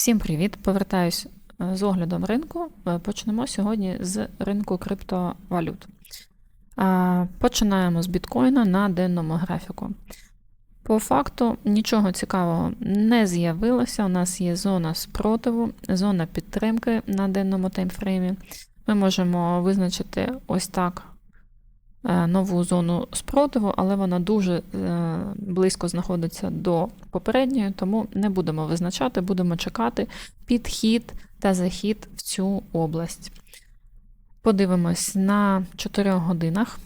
Всім привіт! Повертаюсь е, з оглядом ринку. Е, Почнемо сьогодні з ринку криптовалют. Починаємо з біткоїна на денному графіку. По факту нічого цікавого не з'явилося. У нас є зона спротиву, зона підтримки на денному таймфреймі. Ми можемо визначити ось так нову зону спротиву, але вона дуже е, близько знаходиться до попередньої, тому не будемо визначати, будемо чекати підхід та захід в цю область. Подивимось на 4 годинах.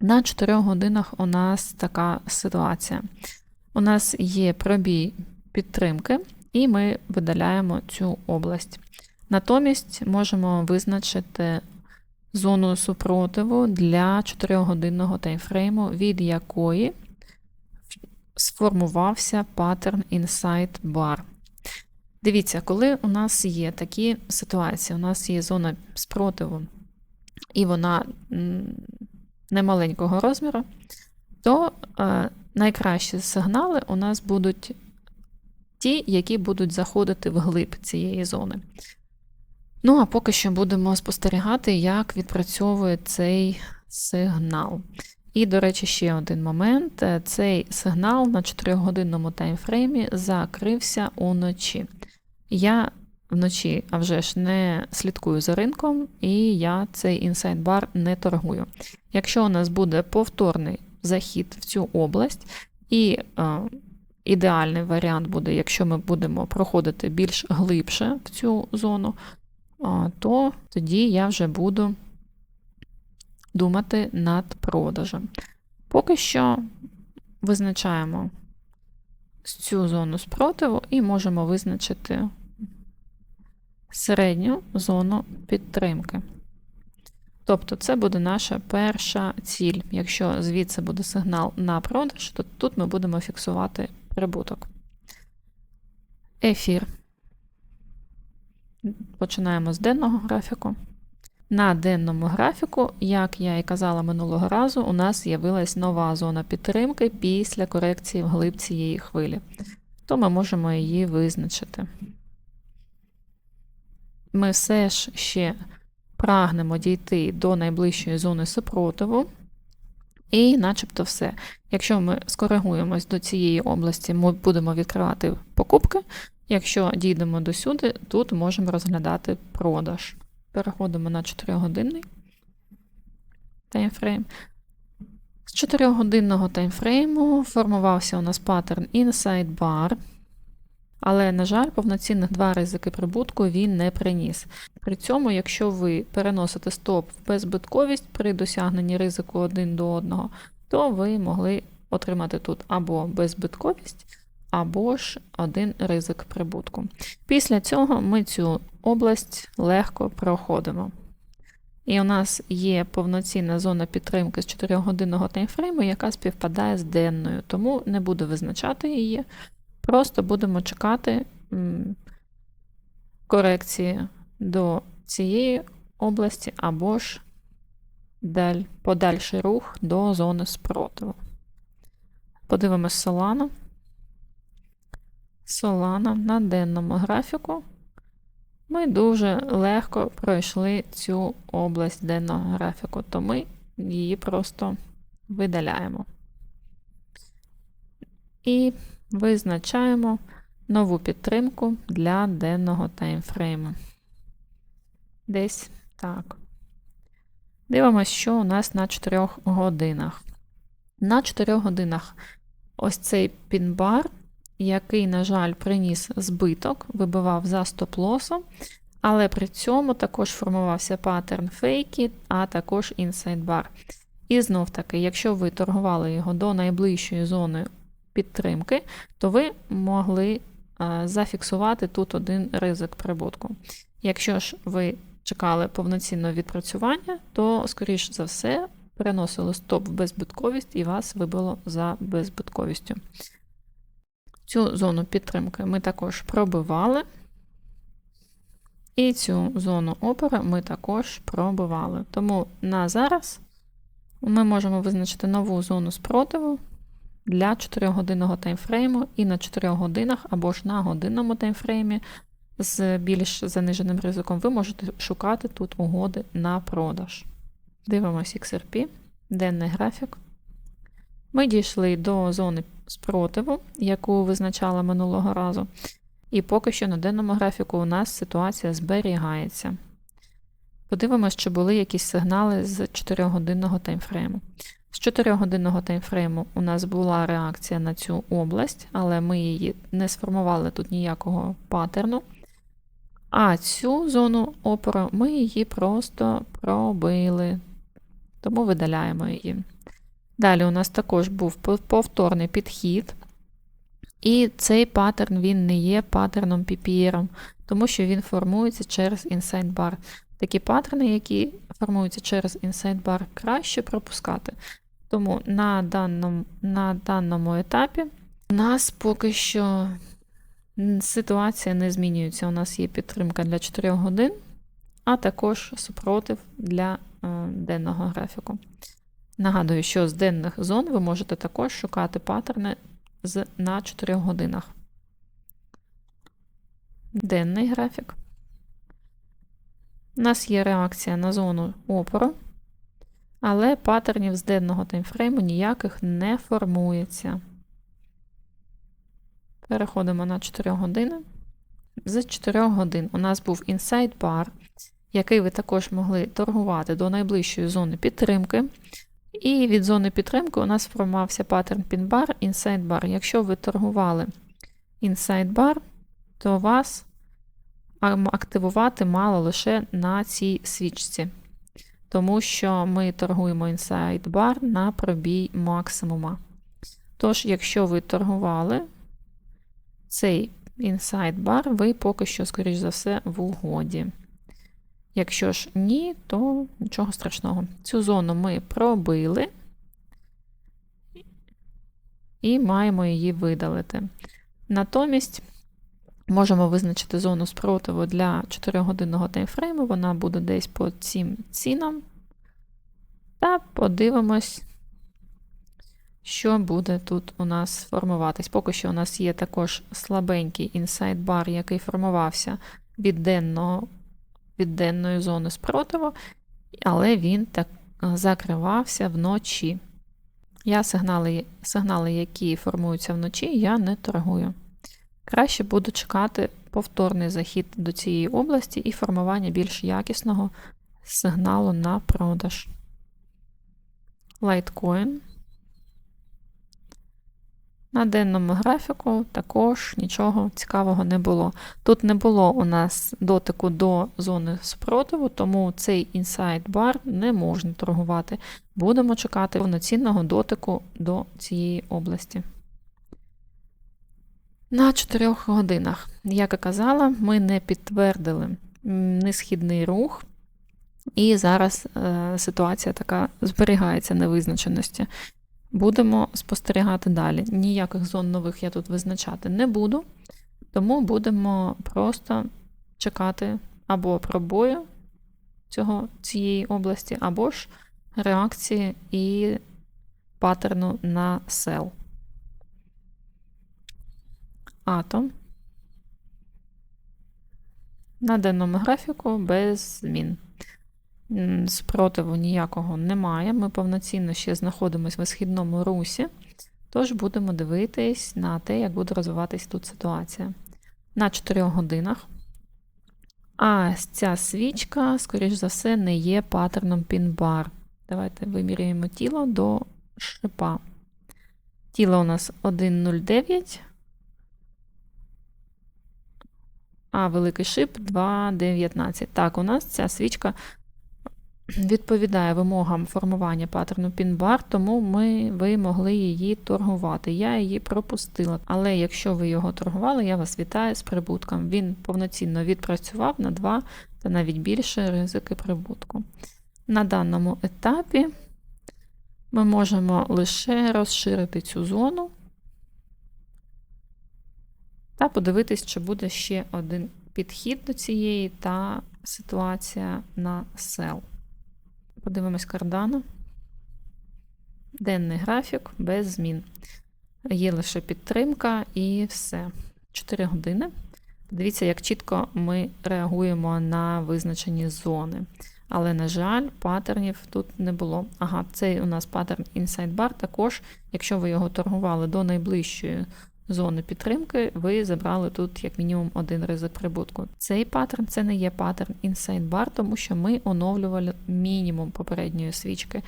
На 4 годинах у нас така ситуація. У нас є пробій підтримки, і ми видаляємо цю область. Натомість можемо визначити зону супротиву для 4-годинного таймфрейму, від якої сформувався паттерн Inside Bar. Дивіться, коли у нас є такі ситуації, у нас є зона спротиву, і вона немаленького розміру, то е, найкращі сигнали у нас будуть ті, які будуть заходити вглиб цієї зони. Ну, а поки що будемо спостерігати, як відпрацьовує цей сигнал. І, до речі, ще один момент: цей сигнал на 4-годинному таймфреймі закрився уночі. Я вночі, а вже ж не слідкую за ринком, і я цей інсайд-бар не торгую. Якщо у нас буде повторний захід в цю область, і е, ідеальний варіант буде, якщо ми будемо проходити більш глибше в цю зону, е, то тоді я вже буду думати над продажем. Поки що визначаємо цю зону спротиву і можемо визначити середню зону підтримки. Тобто це буде наша перша ціль. Якщо звідси буде сигнал на продаж, то тут ми будемо фіксувати прибуток. Ефір. Починаємо з денного графіку. На денному графіку, як я і казала минулого разу, у нас з'явилась нова зона підтримки після корекції вглиб цієї хвилі. То ми можемо її визначити. Ми все ж ще прагнемо дійти до найближчої зони супротиву. І начебто все. Якщо ми скоригуємось до цієї області, ми будемо відкривати покупки. Якщо дійдемо до сюди, тут можемо розглядати продаж. Переходимо на 4-годинний таймфрейм. З 4-годинного таймфрейму формувався у нас паттерн Inside Bar. Але, на жаль, повноцінних два ризики прибутку він не приніс. При цьому, якщо ви переносите стоп в беззбитковість при досягненні ризику один до одного, то ви могли отримати тут або беззбитковість, або ж один ризик прибутку. Після цього ми цю область легко проходимо. І у нас є повноцінна зона підтримки з 4-годинного таймфрейму, яка співпадає з денною, тому не буду визначати її. Просто будемо чекати корекції до цієї області або ж подальший рух до зони спротиву. Подивимось Solana. Solana на денному графіку. Ми дуже легко пройшли цю область денного графіку, то ми її просто видаляємо. І Визначаємо нову підтримку для денного таймфрейму. Десь так. Дивимося, що у нас на 4 годинах. На 4 годинах ось цей пінбар, який, на жаль, приніс збиток, вибивав за стоп-лосом, але при цьому також формувався паттерн фейки, а також інсайд-бар. І знов таки, якщо ви торгували його до найближчої зони підтримки, то ви могли зафіксувати тут один ризик прибутку. Якщо ж ви чекали повноцінного відпрацювання, то, скоріш за все, переносили стоп в безбитковість і вас вибило за безбитковістю. Цю зону підтримки ми також пробивали. І цю зону опори ми також пробивали. Тому на зараз ми можемо визначити нову зону спротиву для 4-годинного таймфрейму і на 4 годинах або ж на годинному таймфреймі з більш заниженим ризиком, ви можете шукати тут угоди на продаж. Дивимось XRP, денний графік. Ми дійшли до зони спротиву, яку визначали минулого разу. І поки що на денному графіку у нас ситуація зберігається. Подивимось, чи були якісь сигнали з 4-годинного таймфрейму. З 4-годинного таймфрейму у нас була реакція на цю область, але ми її не сформували тут ніякого паттерну. А цю зону опору ми її просто пробили, тому видаляємо її. Далі у нас також був повторний підхід. І цей паттерн він не є паттерном PPR, тому що він формується через Inside Bar. Такі паттерни, які формуються через Inside Bar, краще пропускати. Тому на даному, на даному етапі у нас поки що ситуація не змінюється. У нас є підтримка для 4 годин, а також супротив для е, денного графіку. Нагадую, що з денних зон ви можете також шукати паттерни з, на 4 годинах. Денний графік. У нас є реакція на зону опору, але паттернів з денного таймфрейму ніяких не формується. Переходимо на 4 години. З 4 годин у нас був bar, який ви також могли торгувати до найближчої зони підтримки. І від зони підтримки у нас сформувався паттерн пін-бар, bar. Якщо ви торгували bar, то вас активувати мало лише на цій свічці. Тому що ми торгуємо bar на пробій максимума. Тож, якщо ви торгували цей bar, ви поки що, скоріш за все, в угоді. Якщо ж ні, то нічого страшного. Цю зону ми пробили і маємо її видалити. Натомість можемо визначити зону спротиву для 4-годинного таймфрейму, вона буде десь по цим цінам. Та подивимось, що буде тут у нас формуватись. Поки що у нас є також слабенький інсайд бар, який формувався від денного від денної зони спротиву, але він так е, закривався вночі. Я сигнали, сигнали, які формуються вночі, я не торгую. Краще буду чекати повторний захід до цієї області і формування більш якісного сигналу на продаж. Litecoin. На денному графіку також нічого цікавого не було. Тут не було у нас дотику до зони спротиву, тому цей bar не можна торгувати. Будемо чекати повноцінного дотику до цієї області. На 4 годинах, як і казала, ми не підтвердили несхідний рух, і зараз е, ситуація така зберігається невизначеності. Будемо спостерігати далі. Ніяких зон нових я тут визначати не буду, тому будемо просто чекати або пробою цього, цієї області, або ж реакції і паттерну на сел. Атом. На денному графіку без змін спротиву ніякого немає. Ми повноцінно ще знаходимося в висхідному русі, тож будемо дивитись на те, як буде розвиватись тут ситуація. На 4 годинах. А ця свічка, скоріш за все, не є паттерном пін-бар. Давайте виміряємо тіло до шипа. Тіло у нас 1,09. А великий шип 2,19. Так, у нас ця свічка відповідає вимогам формування паттерну пін-бар, тому ми, ви могли її торгувати. Я її пропустила. Але якщо ви його торгували, я вас вітаю з прибутком. Він повноцінно відпрацював на 2 та навіть більше ризики прибутку. На даному етапі ми можемо лише розширити цю зону та подивитись, чи буде ще один підхід до цієї та ситуація на сел. Подивимось кардано. Денний графік без змін. Є лише підтримка і все. 4 години. Дивіться, як чітко ми реагуємо на визначені зони. Але, на жаль, паттернів тут не було. Ага, цей у нас паттерн Inside Bar. Також, якщо ви його торгували до найближчої зони підтримки, ви забрали тут як мінімум один ризик прибутку. Цей паттерн це не є паттерн Inside Bar, тому що ми оновлювали мінімум попередньої свічки.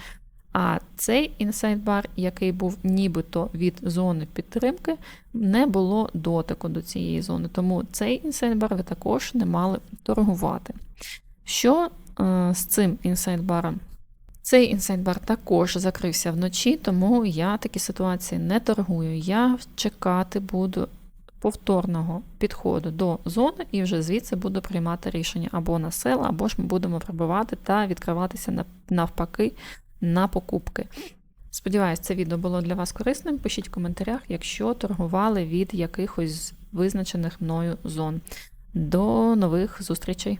А цей Bar, який був нібито від зони підтримки, не було дотику до цієї зони. Тому цей Bar ви також не мали торгувати. Що е, з цим Bar? Цей інсайдбар також закрився вночі, тому я такі ситуації не торгую. Я чекати буду повторного підходу до зони і вже звідси буду приймати рішення або на сел, або ж ми будемо пробивати та відкриватися навпаки на покупки. Сподіваюсь, це відео було для вас корисним. Пишіть в коментарях, якщо торгували від якихось визначених мною зон. До нових зустрічей!